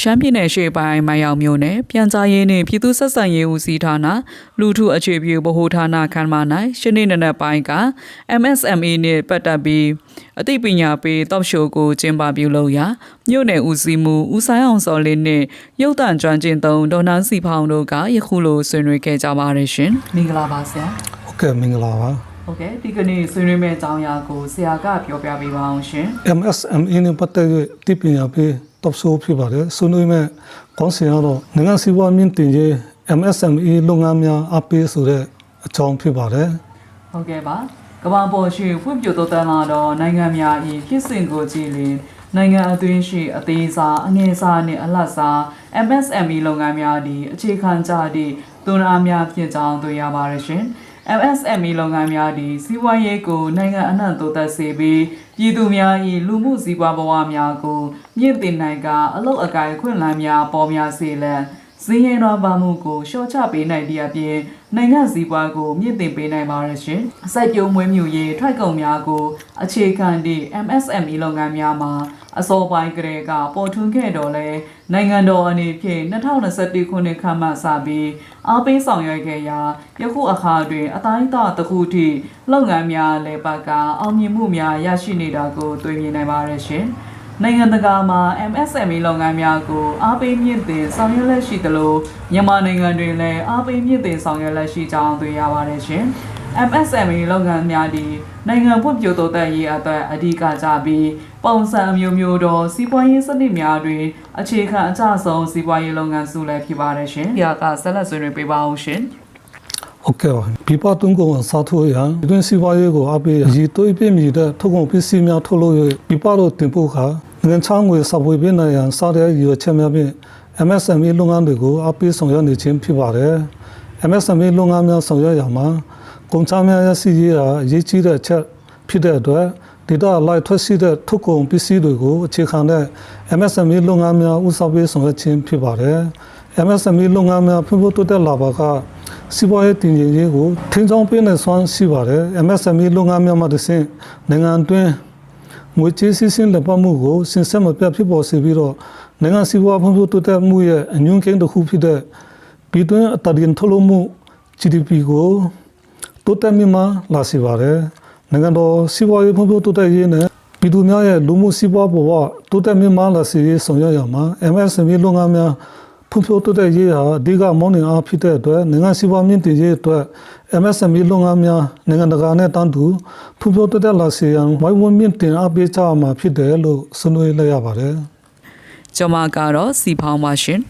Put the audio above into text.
ရှမ်းပြည်နယ်ရှေ့ပိုင်းမိုင်ယောင်မြို့နယ်ပြန်ကြားရေးနှင့်ပြည်သူ့ဆက်ဆံရေးဦးစီးဌာနလူထုအခြေပြုဗဟိုဌာနခန်းမ၌ရှင်းနေနက်ပိုင်းက MSME နှင့်ပတ်သက်ပြီးအသိပညာပေးတောက်ရှိုကိုကျင်းပပြုလုပ်ရာမြို့နယ်ဦးစီးမှုဦးဆိုင်အောင်စော်လင်းနှင့်ရုပ်တံကျွမ်းကျင်သုံးဒေါ်နန်းစီဖောင်တို့ကယခုလိုဆွေးနွေးခဲ့ကြပါရရှင်မင်္ဂလာပါဆရာဟုတ်ကဲ့မင်္ဂလာပါဟုတ်ကဲ့ဒီကနေ့ဆွေးနွေးမယ့်အကြောင်းအရာကိုဆရာကပြောပြပေးပါအောင်ရှင် MSME နဲ့ပတ်သက်တဲ့တည်ပညာပေး တော့ဆိုဖြစ်ပါတယ်ဆွေးနွေးမဲ့ကောင်းစင်ရတော့နိုင်ငံစီးပွားမြင့်တင်ရေး MSME လုပ်ငန်းများအပေးဆိုတဲ့အကြောင်းဖြစ်ပါတယ်ဟုတ်ကဲ့ပါကမ္ဘာပေါ်ရှိဖွံ့ဖြိုးတိုးတက်လာသောနိုင်ငံများ၏ဖြစ်စဉ်ကိုကြည့်လျင်နိုင်ငံအတွင်းရှိအသေးစားအငယ်စားနှင့်အလတ်စား MSME လုပ်ငန်းများသည်အခြေခံကြသည့်သွန်အားများဖြစ်ကြောင်းတွေ့ရပါရရှင် MSME လုပ်ငန်းများသည်စီးပွားရေးကိုနိုင်ငံအနှံ့တိုးတက်စေပြီးပြည်သူများ၏လူမှုစီးပွားဘဝများကို မြင့်တင်နိုင်ကအလုပ်အကိုင်အခွင့်အလမ်းများပေါ်များစေလန်စင်းရဲတော်ပါမှုကိုရှော့ချပေးနိုင်တဲ့အပြင်နိုင်ငံစည်းပွားကိုမြင့်တင်ပေးနိုင်ပါရရှင်။စိုက်ပျိုးမွေးမြူရေးထွက်ကုန်များကိုအခြေခံသည့် MSME လုပ်ငန်းများမှာအစောပိုင်းကတည်းကပေါ်ထွန်းခဲ့တော်လဲနိုင်ငံတော်အနေဖြင့်2021ခုနှစ်ခန့်မှစပြီးအားပေးဆောင်ရွက်ခဲ့ရာယခုအခါတွင် အတိုင်းအတာတစ်ခုထိလုပ်ငန်းများလည်းပတ်ကအောင်မြင်မှုများရရှိနေတာကိုတွေ့မြင်နိုင်ပါရရှင်။ နိုင်ငံတကာမှာ MSME လုပ်ငန်းများကိုအားပေးမြင့်တင်ဆောင်ရွက်လက်ရှိသလိုမြန်မာနိုင်ငံတွင်လည်းအားပေးမြင့်တင်ဆောင်ရွက်လက်ရှိကြောင်းတွေ့ရပါတယ်ရှင်။ MSME လုပ်ငန်းများသည်နိုင်ငံဖွံ့ဖြိုးတိုးတက်ရေးအတွက်အဓိကကြပြီးပုံစံအမျိုးမျိုးသောစီးပွားရေးစနစ်များတွင် အခြေခံအကျဆုံးစီးပွားရေးလုပ်ငန်းစုလည်းဖြစ်ပါတယ်ရှင်။ဒီကဆက်လက်ဆွေးနွေးပေးပါအောင်ရှင်။ ဟုတ်ကဲ့ပါပြပတွန်းကုန်စားထိုးရန်ဒီတွင်းစီးပွားရေးကိုအပေးရည်သွေးပြည့်မီတဲ့ထုတ်ကုန်ပစ္စည်းများထုတ်လို့ရပြပတော့တင်ပို့ခါငွေချောင်းငွေစပွေပေးနိုင်ရန်စားတဲ့ရည်ရွယ်ချက်များဖြင့် MSME လုပ်ငန်းတွေကိုအပေးဆောင်ရွက်နေခြင်းဖြစ်ပါတယ် MSME လုပ်ငန်းများဆောင်ရွက်ရမှာကုန်ချများရရှိရေးဟာအရေးကြီးတဲ့အချက်ဖြစ်တဲ့အတွက်ဒေတာလိုက်ထွက်ရှိတဲ့ထုတ်ကုန်ပစ္စည်းတွေကိုအခြေခံတဲ့ MSME လုပ်ငန်းများဦးဆောင်ပေးဆောင်ရွက်ခြင်းဖြစ်ပါတယ် MSME လုပ်ငန်းများဖွံ့ဖြိုးတိုးတက်လာပါကစီးပွားရေးတည်ငြိမ်ရေးကိုထင်းဆောင်ပေးနေစွမ်းရှိပါတယ် MSME လုပ်ငန်းများမှတစ်ဆင့်နိုင်ငံအတွင်းငွေကြေးစီးဆင်းလက်ပတ်မှုကိုစင်ဆက်မပြတ်ဖြစ်ပေါ်စေပြီးတော့နိုင်ငံစီးပွားဖွံ့ဖြိုးတိုးတက်မှုရဲ့အညွှန်းကိန်းတစ်ခုဖြစ်တဲ့ပြည်တွင်းအတရင်ထုတ်လုပ်မှု GDP ကိုတိုးတက်မြင့်မားလာစေပါတယ်နိုင်ငံတော်စီးပွားရေးဖွံ့ဖြိုးတိုးတက်ရေးနဲ့ပြည်သူများရဲ့လူမှုစီးပွားဘဝတိုးတက်မြင့်မားလာစေရေးဆောင်ရွက်ရမှာ MSME လုပ်ငန်းများ ဖွံ့ဖြိုးတိုးတက်ရေးဟာအဓိကမောင်းနှင်အားဖြစ်တဲ့အတွက်နိုင်ငံစီးပွားမြင့်တင်ရေးအတွက် MSME လုပ်ငန်းများနိုင်ငံတကာနဲ့တန်းတူဖွံ့ဖြိုးတိုးတက်လာစေရန်ဝိုင်းဝန်းမြင့်တင်အားပေးကြရမှာဖြစ်တယ်လို့ဆွေးနွေးလိုက်ရပါတယ်ကျွန်မကတော့စီဖောင်းပါရှင်။